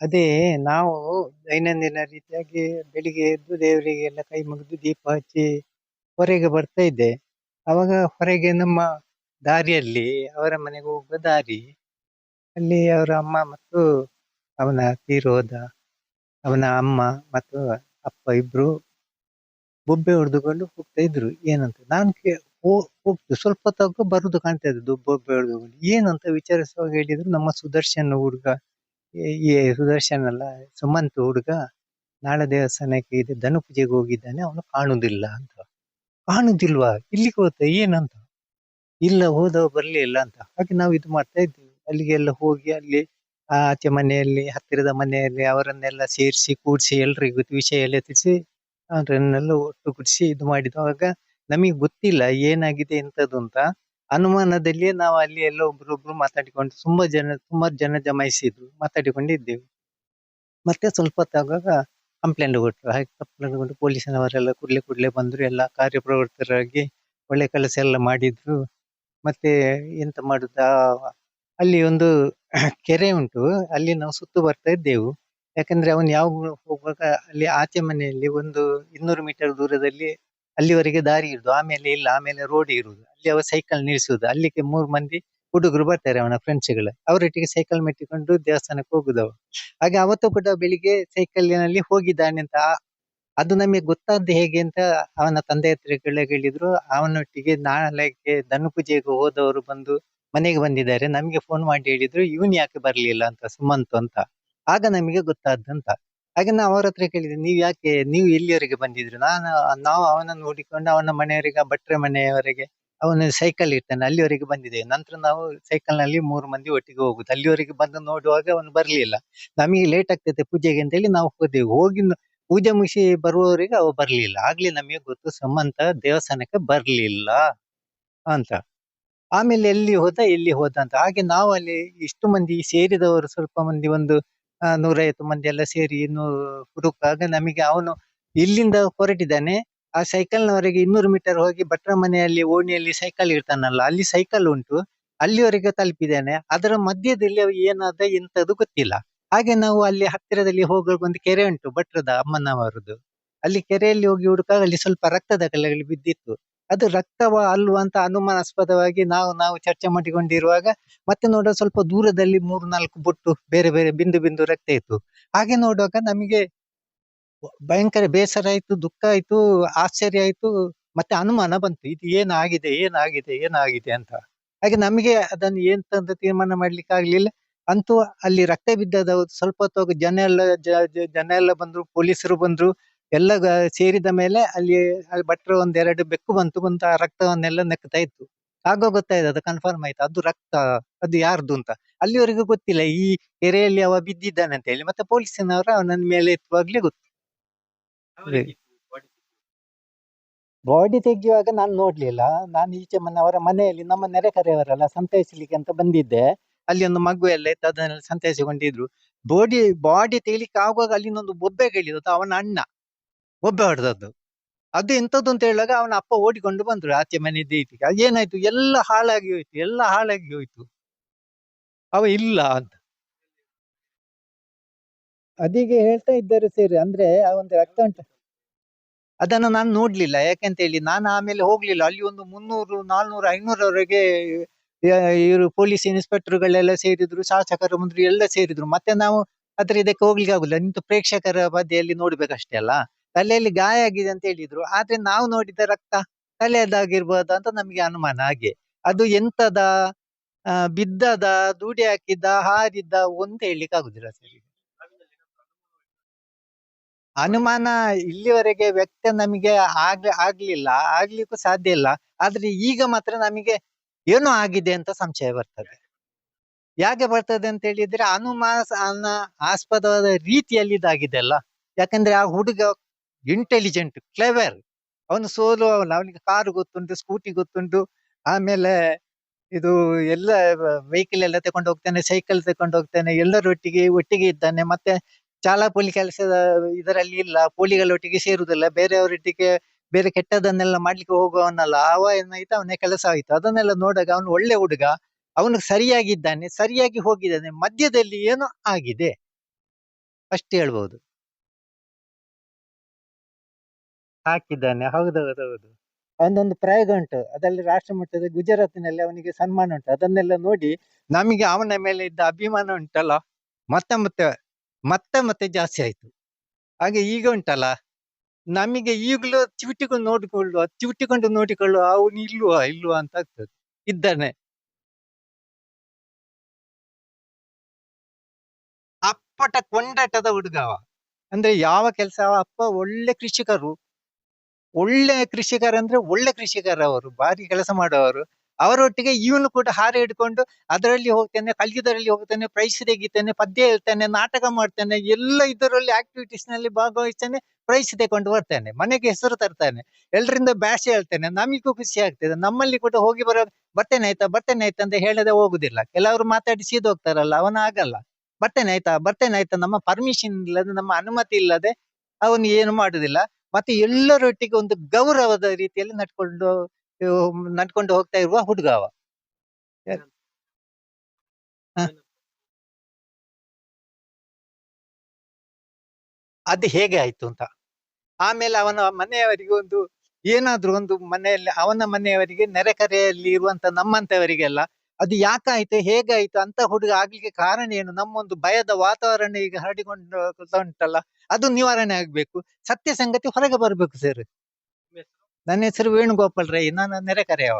ಅದೇ ನಾವು ದೈನಂದಿನ ರೀತಿಯಾಗಿ ಬೆಳಿಗ್ಗೆ ಎದ್ದು ದೇವರಿಗೆಲ್ಲ ಕೈ ಮುಗಿದು ದೀಪ ಹಚ್ಚಿ ಹೊರಗೆ ಬರ್ತಾ ಇದ್ದೆ. ಅವಾಗ ಹೊರಗೆ ನಮ್ಮ ದಾರಿಯಲ್ಲಿ ಅವರ ಮನೆಗೆ ಹೋಗುವ ದಾರಿ. ಅಲ್ಲಿ ಅವರ ಅಮ್ಮ ಮತ್ತು ಅವನ ತೀರೋದ, ಅವನ ಅಮ್ಮ ಮತ್ತು ಅಪ್ಪ ಇಬ್ರು ಬೊಬ್ಬೆ ಹೊಡೆದುಕೊಂಡು ಹೋಗ್ತಾ ಇದ್ರು ಏನಂತ ನಾನು ಹೋಗ್ತು ಸ್ವಲ್ಪ ಹೊತ್ತಾಗ ಬರುದು ಕಾಣ್ತಾ ಇದ್ದದ್ದು ಬೊಬ್ಬೆ ಹೊಡೆದುಕೊಂಡು ಏನಂತ ವಿಚಾರಿಸುವಾಗ ಹೇಳಿದ್ರು, ನಮ್ಮ ಸುದರ್ಶನ್ ಹುಡುಗ ಈ ಸುದರ್ಶನ್ ಅಲ್ಲ ಸುಮಂತ್ ಹುಡುಗ ನಾಳೆ ದೇವಸ್ಥಾನಕ್ಕೆ ಇದೆ, ಧನು ಪೂಜೆಗೆ ಹೋಗಿದ್ದಾನೆ, ಅವನು ಕಾಣುದಿಲ್ಲ ಅಂತ. ಕಾಣುದಿಲ್ವಾ? ಇಲ್ಲಿಗೆ ಹೋದ ಏನಂತ? ಇಲ್ಲ, ಹೋದವ ಬರ್ಲಿಲ್ಲ ಅಂತ. ಹಾಗೆ ನಾವು ಇದು ಮಾಡ್ತಾ ಇದ್ವಿ ಅಲ್ಲಿಗೆಲ್ಲ ಹೋಗಿ, ಅಲ್ಲಿ ಆಚೆ ಮನೆಯಲ್ಲಿ, ಹತ್ತಿರದ ಮನೆಯಲ್ಲಿ ಅವರನ್ನೆಲ್ಲ ಸೇರಿಸಿ, ಕೂಡಿಸಿ, ಎಲ್ರಿಗೂ ವಿಷಯ ಎಲ್ಲ ತಿಳಿಸಿ, ಅವರನ್ನೆಲ್ಲ ಒಟ್ಟುಗೂಡಿಸಿ ಇದು ಮಾಡಿದವಾಗ ನಮಗೆ ಗೊತ್ತಿಲ್ಲ, ಏನಾಗಿದೆ ಎಂತದ್ದು ಅಂತ. ಅನುಮಾನದಲ್ಲಿ ನಾವು ಅಲ್ಲಿ ಎಲ್ಲ ಒಬ್ರೊಬ್ರು ಮಾತಾಡಿಕೊಂಡು ತುಂಬಾ ಜನ ಸುಮಾರು ಜನ ಜಮಾಯಿಸಿದ್ರು, ಮಾತಾಡಿಕೊಂಡಿದ್ದೆವು. ಮತ್ತೆ ಸ್ವಲ್ಪ ಹೊತ್ತಾಗುವಾಗ ಕಂಪ್ಲೇಂಟ್ ಕೊಟ್ರು ಹಾಗೆ ಕಂಪ್ಲೇಂಟ್ ಕೊಟ್ಟು ಪೊಲೀಸ್ನವರೆಲ್ಲ ಕೂಡ್ಲೆ ಕೂಡ್ಲೆ ಬಂದ್ರು. ಎಲ್ಲ ಕಾರ್ಯಪ್ರವೃತ್ತರಾಗಿ ಒಳ್ಳೆ ಕೆಲಸ ಎಲ್ಲ ಮಾಡಿದ್ರು. ಮತ್ತೆ ಎಂತ ಮಾಡುದ ಅಲ್ಲಿ ಒಂದು ಕೆರೆ ಉಂಟು. ಅಲ್ಲಿ ನಾವು ಸುತ್ತು ಬರ್ತಾ ಇದ್ದೆವು. ಯಾಕಂದ್ರೆ ಅವನು ಯಾವಾಗ ಹೋಗುವಾಗ ಅಲ್ಲಿ ಆಚೆ ಮನೆಯಲ್ಲಿ ಒಂದು ಇನ್ನೂರು ಮೀಟರ್ ದೂರದಲ್ಲಿ ಅಲ್ಲಿವರೆಗೆ ದಾರಿ ಇರುದು, ಆಮೇಲೆ ಇಲ್ಲ, ಆಮೇಲೆ ರೋಡ್ ಇರುದು. ಅಲ್ಲಿ ಅವ ಸೈಕಲ್ ನಿಲ್ಸುದು. ಅಲ್ಲಿಗೆ ಮೂರ್ ಮಂದಿ ಹುಡುಗರು ಬರ್ತಾರೆ ಅವನ ಫ್ರೆಂಡ್ಸ್ಗಳು. ಅವರೊಟ್ಟಿಗೆ ಸೈಕಲ್ ಮೆಟ್ಟಿಕೊಂಡು ದೇವಸ್ಥಾನಕ್ಕೆ ಹೋಗುದವ. ಹಾಗೆ ಅವತ್ತು ಕೂಡ ಬೆಳಿಗ್ಗೆ ಸೈಕಲ್ಲಿನಲ್ಲಿ ಹೋಗಿದ್ದಾನೆ ಅಂತ, ಅದು ನಮಗೆ ಗೊತ್ತಾದ್ದು ಹೇಗೆ ಅಂತ ಅವನ ತಂದೆ ಹತ್ರ ಹೇಳಿದ್ರು ಅವನೊಟ್ಟಿಗೆ ನಾಳೆಗೆ ದನ ಪೂಜೆಗೆ ಹೋದವರು ಬಂದು ಮನೆಗೆ ಬಂದಿದ್ದಾರೆ. ನಮಗೆ ಫೋನ್ ಮಾಡಿ ಹೇಳಿದ್ರು, ಇವನ್ ಯಾಕೆ ಬರ್ಲಿಲ್ಲ? ಅಂತ, ಸುಮಂತ್ ಅಂತ. ಆಗ ನಮಗೆ ಗೊತ್ತಾದಂತ ಹಾಗೆ ನಾವು ಅವ್ರ ಹತ್ರ ಕೇಳಿದ್ವಿ ನೀವು ಯಾಕೆ, ನೀವು ಎಲ್ಲಿಯವರೆಗೆ ಬಂದಿದ್ರು? ನಾನು, ನಾವು ಅವನ ನೋಡಿಕೊಂಡು ಅವನ ಮನೆಯವರಿಗೆ, ಭಟ್ರ ಮನೆಯವರೆಗೆ, ಅವನು ಸೈಕಲ್ ಇರ್ತಾನೆ, ಅಲ್ಲಿವರೆಗೆ ಬಂದಿದ್ದೇವೆ ನಂತರ ನಾವು ಸೈಕಲ್ನಲ್ಲಿ ಮೂರು ಮಂದಿ ಒಟ್ಟಿಗೆ ಹೋಗುದು. ಅಲ್ಲಿವರೆಗೆ ಬಂದು ನೋಡುವಾಗ ಅವನು ಬರ್ಲಿಲ್ಲ. ನಮಗೆ ಲೇಟ್ ಆಗ್ತದೆ ಪೂಜೆಗೆ ಅಂತ ಹೇಳಿ ನಾವು ಹೋದೆವು. ಹೋಗಿ ಪೂಜೆ ಮುಗಿಸಿ ಬರುವವರಿಗೆ ಅವ ಬರ್ಲಿಲ್ಲ. ಆಗ್ಲಿ ನಮಗೆ ಗೊತ್ತು, ಸಮಂತ ದೇವಸ್ಥಾನಕ್ಕೆ ಬರ್ಲಿಲ್ಲ ಅಂತ. ಆಮೇಲೆ ಎಲ್ಲಿ ಹೋದ ಎಲ್ಲಿ ಹೋದ ಅಂತ. ಹಾಗೆ ನಾವು ಅಲ್ಲಿ ಇಷ್ಟು ಮಂದಿ ಸೇರಿದವರು ಸ್ವಲ್ಪ ಮಂದಿ ಒಂದು ನೂರೈವತ್ತು ಮಂದಿ ಎಲ್ಲ ಸೇರಿ ಇನ್ನು ಹುಡುಕಾಗ ನಮಗೆ ಅವನು ಇಲ್ಲಿಂದ ಹೊರಟಿದ್ದಾನೆ. ಆ ಸೈಕಲ್ ನವರೆಗೆ ಇನ್ನೂರು ಮೀಟರ್ ಹೋಗಿ ಭಟ್ರ ಮನೆಯಲ್ಲಿ, ಓಣಿಯಲ್ಲಿ ಸೈಕಲ್ ಇರ್ತಾನಲ್ಲ ಅಲ್ಲಿ ಸೈಕಲ್ ಉಂಟು. ಅಲ್ಲಿವರೆಗೆ ತಲುಪಿದ್ದಾನೆ. ಅದರ ಮಧ್ಯದಲ್ಲಿ ಏನಾದ ಎಂತದು ಗೊತ್ತಿಲ್ಲ. ಹಾಗೆ ನಾವು ಅಲ್ಲಿ ಹತ್ತಿರದಲ್ಲಿ ಹೋಗಲು ಒಂದು ಕೆರೆ ಉಂಟು, ಭಟ್ರದ ಅಮ್ಮನವರದ್ದು ಅಲ್ಲಿ ಕೆರೆಯಲ್ಲಿ ಹೋಗಿ ಹುಡುಕಾಗ ಅಲ್ಲಿ ಸ್ವಲ್ಪ ರಕ್ತದ ಕಲೆಗಳು ಬಿದ್ದಿತ್ತು. ಅದು ರಕ್ತವ ಅಲ್ವಾ ಅಂತ ಅನುಮಾನಾಸ್ಪದವಾಗಿ ನಾವು ನಾವು ಚರ್ಚೆ ಮಾಡಿಕೊಂಡಿರುವಾಗ ಮತ್ತೆ ನೋಡುವ ಸ್ವಲ್ಪ ದೂರದಲ್ಲಿ ಮೂರು, ನಾಲ್ಕು ಬೊಟ್ಟು ಬೇರೆ ಬೇರೆ ಬಿಂದು ಬಿಂದು ರಕ್ತ ಇತ್ತು. ಹಾಗೆ ನೋಡುವಾಗ ನಮಗೆ ಭಯಂಕರ ಬೇಸರ ಆಯ್ತು, ದುಃಖ ಆಯ್ತು, ಆಶ್ಚರ್ಯ ಆಯ್ತು, ಮತ್ತೆ ಅನುಮಾನ ಬಂತು. ಇದು ಏನಾಗಿದೆ ಏನಾಗಿದೆ ಏನಾಗಿದೆ ಅಂತ. ಹಾಗೆ ನಮಗೆ ಅದನ್ನು ಎಂತ ತೀರ್ಮಾನ ಮಾಡ್ಲಿಕ್ಕೆ ಆಗ್ಲಿಲ್ಲ. ಅಂತೂ ಅಲ್ಲಿ ರಕ್ತ ಬಿದ್ದದ ಸ್ವಲ್ಪ ಹೊತ್ತು ಜನ ಎಲ್ಲ ಜನ ಎಲ್ಲ ಬಂದ್ರು, ಪೊಲೀಸರು ಬಂದ್ರು. ಎಲ್ಲ ಸೇರಿದ ಮೇಲೆ ಅಲ್ಲಿ ಅಲ್ಲಿ ಭಟ್ರು ಒಂದೆರಡು ಬೆಕ್ಕು ಬಂತು ಬಂತು ಆ ರಕ್ತವನ್ನೆಲ್ಲ ನೆಕ್ತಾ ಇತ್ತು. ಆಗ ಗೊತ್ತಾಯ್ತು ಅದು ಕನ್ಫರ್ಮ್ ಆಯ್ತು. ಅದು ರಕ್ತ ಅದು ಯಾರ್ದು ಅಂತ. ಅಲ್ಲಿವರೆಗೂ ಗೊತ್ತಿಲ್ಲ. ಈ ಕೆರೆಯಲ್ಲಿ ಅವ ಬಿದ್ದಿದ್ದಾನೆ ಅಂತ ಹೇಳಿ. ಮತ್ತೆ ಪೊಲೀಸಿನವರು ಅವನ ಮೇಲೆ ಎತ್ತುವಾಗ್ಲೇ ಗೊತ್ತು. ಬಾಡಿ ತೆಗೆಯುವಾಗ ನಾನು ನೋಡ್ಲಿಲ್ಲ. ನಾನು ಈಚೆ ಮನೆ ಅವರ ಮನೆಯಲ್ಲಿ ನಮ್ಮ ನೆರೆಕರೆಯವರಲ್ಲ ಸಂತೈಸಲಿಕ್ಕೆ ಅಂತ ಬಂದಿದ್ದೆ. ಅಲ್ಲಿ ಒಂದು ಮಗು ಎಲ್ಲ ಇತ್ತು ಅದನ್ನೆಲ್ಲ ಸಂತೈಸಿಕೊಂಡಿದ್ರು. ಬಾಡಿ ಬಾಡಿ ತೆಗಿಲಿಕ್ಕೆ ಆಗುವಾಗ ಅಲ್ಲಿಂದೊಂದು ಬೊಬ್ಬೆ ಕೇಳಿದ್ದು ಅವನ ಅಣ್ಣ. ಬೊಬ್ಬೆ ಹೊಡೆದದ್ದು. ಅದು ಎಂತದ್ದು ಅಂತ ಹೇಳುವಾಗ ಅವನ ಅಪ್ಪ ಓಡಿಕೊಂಡು ಬಂದ್ರು. ಆಚೆ ಮನೆ ಅದು ಏನಾಯ್ತು? ಎಲ್ಲ ಹಾಳಾಗಿ ಹೋಯ್ತು. ಎಲ್ಲ ಹಾಳಾಗಿ ಹೋಯ್ತು. ಅವ ಇಲ್ಲ ಅಂತ. ಅದೀಗ ಹೇಳ್ತಾ ಇದ್ದಾರೆ ಸೇರಿ. ಅಂದ್ರೆ ಆ ಒಂದು ರಕ್ತ ಉಂಟು. ಅದನ್ನು ನಾನು ನೋಡ್ಲಿಲ್ಲ. ಯಾಕೆಂತ ಹೇಳಿ ನಾನು ಆಮೇಲೆ ಹೋಗ್ಲಿಲ್ಲ. ಅಲ್ಲಿ ಒಂದು ಮುನ್ನೂರು ನಾಲ್ನೂರು ಐನೂರವರೆಗೆ ಇವರು ಪೊಲೀಸ್ ಇನ್ಸ್ಪೆಕ್ಟರ್ಗಳೆಲ್ಲ ಸೇರಿದ್ರು ಶಾಸಕರು ಮುಂದ್ರು ಎಲ್ಲ ಸೇರಿದ್ರು. ಮತ್ತೆ ನಾವು ಅದ್ರ ಇದಕ್ಕೆ ಹೋಗ್ಲಿಕ್ಕೆ ಆಗುದಿಲ್ಲ. ನಿಂತು ಪ್ರೇಕ್ಷಕರ ಬದಿಯಲ್ಲಿ ನೋಡ್ಬೇಕಷ್ಟೇ ಅಲ್ಲ. ತಲೆಯಲ್ಲಿ ಗಾಯ ಆಗಿದೆ ಅಂತ ಹೇಳಿದ್ರು. ಆದ್ರೆ ನಾವು ನೋಡಿದ ರಕ್ತ ತಲೆಯದಾಗಿರ್ಬೋದು ಅಂತ ನಮಗೆ ಅನುಮಾನ. ಹಾಗೆ ಅದು ಎಂತದ ಬಿದ್ದದ, ದೂಡಿ ಹಾಕಿದ್ದ, ಹಾರಿದ್ದ ಒಂದು ಹೇಳಲಿಕ್ಕೆ ಆಗುದಿಲ್ಲ ಸರ್ ಅನುಮಾನ ಇಲ್ಲಿವರೆಗೆ ವ್ಯಕ್ತ ನಮಗೆ ಆಗ್ ಆಗ್ಲಿಲ್ಲ, ಆಗ್ಲಿಕ್ಕೂ ಸಾಧ್ಯ ಇಲ್ಲ. ಆದ್ರೆ ಈಗ ಮಾತ್ರ ನಮಗೆ ಏನೋ ಆಗಿದೆ ಅಂತ ಸಂಶಯ ಬರ್ತದೆ. ಯಾಕೆ ಬರ್ತದೆ ಅಂತ ಹೇಳಿದ್ರೆ ಅನುಮಾನ ಆಸ್ಪದವಾದ ರೀತಿಯಲ್ಲಿ ಇದಾಗಿದೆ ಅಲ್ಲ. ಯಾಕಂದ್ರೆ ಆ ಹುಡುಗ ಇಂಟೆಲಿಜೆಂಟ್ ಕ್ಲೆವರ್ ಅವನು ಸೋಲು, ಅವನು ಅವನಿಗೆ ಕಾರು ಗೊತ್ತುಂಟು ಸ್ಕೂಟಿ ಗೊತ್ತುಂಟು. ಆಮೇಲೆ ಇದು ಎಲ್ಲ ವೆಹಿಕಲ್ ಎಲ್ಲ ತಕೊಂಡು ಹೋಗ್ತಾನೆ ಸೈಕಲ್ ತಕೊಂಡು ಹೋಗ್ತಾನೆ ಎಲ್ಲರೊಟ್ಟಿಗೆ ಒಟ್ಟಿಗೆ ಇದ್ದಾನೆ. ಮತ್ತೆ ಚಾಲಾ ಪೋಲಿ ಕೆಲಸದ ಇದರಲ್ಲಿ ಇಲ್ಲ ಪೋಲಿಗಳೊಟ್ಟಿಗೆ ಸೇರುದಿಲ್ಲ ಬೇರೆಯವರೊಟ್ಟಿಗೆ ಬೇರೆ ಕೆಟ್ಟದನ್ನೆಲ್ಲ ಮಾಡ್ಲಿಕ್ಕೆ ಹೋಗುವವನಲ್ಲ. ಆವ ಏನಾಯ್ತು ಅವನೇ ಕೆಲಸ ಆಯ್ತು. ಅದನ್ನೆಲ್ಲ ನೋಡಾಗ ಅವನು ಒಳ್ಳೆ ಹುಡುಗ. ಅವನು ಸರಿಯಾಗಿದ್ದಾನೆ, ಸರಿಯಾಗಿ ಹೋಗಿದ್ದಾನೆ. ಮಧ್ಯದಲ್ಲಿ ಏನೋ ಆಗಿದೆ. ಅಷ್ಟು ಹೇಳ್ಬಹುದು ಹಾಕಿದ್ದಾನೆ. ಹೌದು ಅವನೊಂದು ಪ್ರಯೋಗ ಉಂಟು. ಅದರಲ್ಲಿ ರಾಷ್ಟ್ರ ಮಟ್ಟದ ಗುಜರಾತ್ನಲ್ಲಿ ಅವನಿಗೆ ಸನ್ಮಾನ ಉಂಟು. ಅದನ್ನೆಲ್ಲ ನೋಡಿ ನಮಗೆ ಅವನ ಮೇಲೆ ಇದ್ದ ಅಭಿಮಾನ ಉಂಟಲ್ಲ? ಮತ್ತೆ ಮತ್ತೆ ಮತ್ತೆ ಮತ್ತೆ ಜಾಸ್ತಿ ಆಯ್ತು. ಹಾಗೆ ಈಗ ಉಂಟಲ್ಲ? ನಮಗೆ ಈಗಲೂ ಚಿವಿಟಿಕೊಂಡು ನೋಡಿಕೊಳ್ಳುವ ಚಿವಿಟಿಕೊಂಡು ನೋಡಿಕೊಳ್ಳುವ ಅವನು ಇಲ್ವಾ ಇಲ್ವಾ ಅಂತ ಆಗ್ತದೆ. ಇದ್ದಾನೆ. ಅಪ್ಪಟ ಕೊಂಡಾಟದ ಹುಡುಗವ. ಅಂದ್ರೆ ಯಾವ ಕೆಲಸ, ಅಪ್ಪ ಒಳ್ಳೆ ಕೃಷಿಕರು. ಒಳ್ಳೆ ಕೃಷಿಕರ ಅಂದ್ರೆ ಒಳ್ಳೆ ಕೃಷಿಕರ ಅವರು, ಭಾರಿ ಕೆಲಸ ಮಾಡುವವರು. ಅವರೊಟ್ಟಿಗೆ ಇವನು ಕೂಡ ಹಾರ ಹಿಡ್ಕೊಂಡು ಅದರಲ್ಲಿ ಹೋಗ್ತಾನೆ ಕಲಿಯುದರಲ್ಲಿ ಹೋಗ್ತಾನೆ ಪ್ರೈಸ್ ತೆಗಿತಾನೆ, ಪದ್ಯ ಹೇಳ್ತಾನೆ, ನಾಟಕ ಮಾಡ್ತಾನೆ, ಎಲ್ಲ ಇದರಲ್ಲಿ ಆಕ್ಟಿವಿಟೀಸ್ನಲ್ಲಿ ಭಾಗವಹಿಸ್ತಾನೆ ಪ್ರೈಸ್ ತಗೊಂಡು ಬರ್ತಾನೆ, ಮನೆಗೆ ಹೆಸರು ತರ್ತಾನೆ ಎಲ್ಲರಿಂದ ಭಾಷೆ ಹೇಳ್ತಾನೆ, ನಮಗೂ ಖುಷಿ ಆಗ್ತದೆ. ನಮ್ಮಲ್ಲಿ ಕೂಡ ಹೋಗಿ ಬರೋ ಬರ್ತೇನೆ ಆಯ್ತಾ ಬರ್ತೇನೆ ಆಯ್ತಾ ಅಂತ ಹೇಳದೆ ಹೋಗುದಿಲ್ಲ. ಕೆಲವರು ಮಾತಾಡಿ ಸೀದ್ ಹೋಗ್ತಾರಲ್ಲ, ಅವನ ಆಗಲ್ಲ. ಬರ್ತೇನೆ ಆಯ್ತಾ ಬರ್ತೇನೆ ಆಯ್ತಾ ನಮ್ಮ ಪರ್ಮಿಷನ್ ಇಲ್ಲದೆ, ನಮ್ಮ ಅನುಮತಿ ಇಲ್ಲದೆ, ಅವನು ಏನು ಮಾಡುದಿಲ್ಲ. ಮತ್ತೆ ಎಲ್ಲರೊಟ್ಟಿಗೆ ಒಂದು ಗೌರವದ ರೀತಿಯಲ್ಲಿ ನಡ್ಕೊಂಡು ನಡ್ಕೊಂಡು ಹೋಗ್ತಾ ಇರುವ ಹುಡುಗ ಅವ. ಅದು ಹೇಗೆ ಆಯ್ತು ಅಂತ. ಆಮೇಲೆ ಅವನ ಮನೆಯವರಿಗೆ ಒಂದು ಏನಾದ್ರೂ ಒಂದು ಮನೆಯಲ್ಲಿ ಅವನ ಮನೆಯವರಿಗೆ ನೆರೆಕರೆಯಲ್ಲಿ ಇರುವಂತ ನಮ್ಮಂತವರಿಗೆಲ್ಲ ಅದು ಯಾಕಾಯ್ತು ಹೇಗಾಯ್ತು ಅಂತ ಹುಡುಗ ಆಗ್ಲಿಕ್ಕೆ ಕಾರಣ ಏನು? ನಮ್ಮೊಂದು ಭಯದ ವಾತಾವರಣ ಈಗ ಹರಡಿಕೊಂಡು ಉಂಟಲ್ಲ ಅದು ನಿವಾರಣೆ ಆಗ್ಬೇಕು. ಸತ್ಯ ಸಂಗತಿ ಹೊರಗೆ ಬರ್ಬೇಕು ಸರ್ ನನ್ನ ಹೆಸರು ವೇಣುಗೋಪಾಲ್ ರೈ ನಾನು ನೆರೆಕರೆಯವ.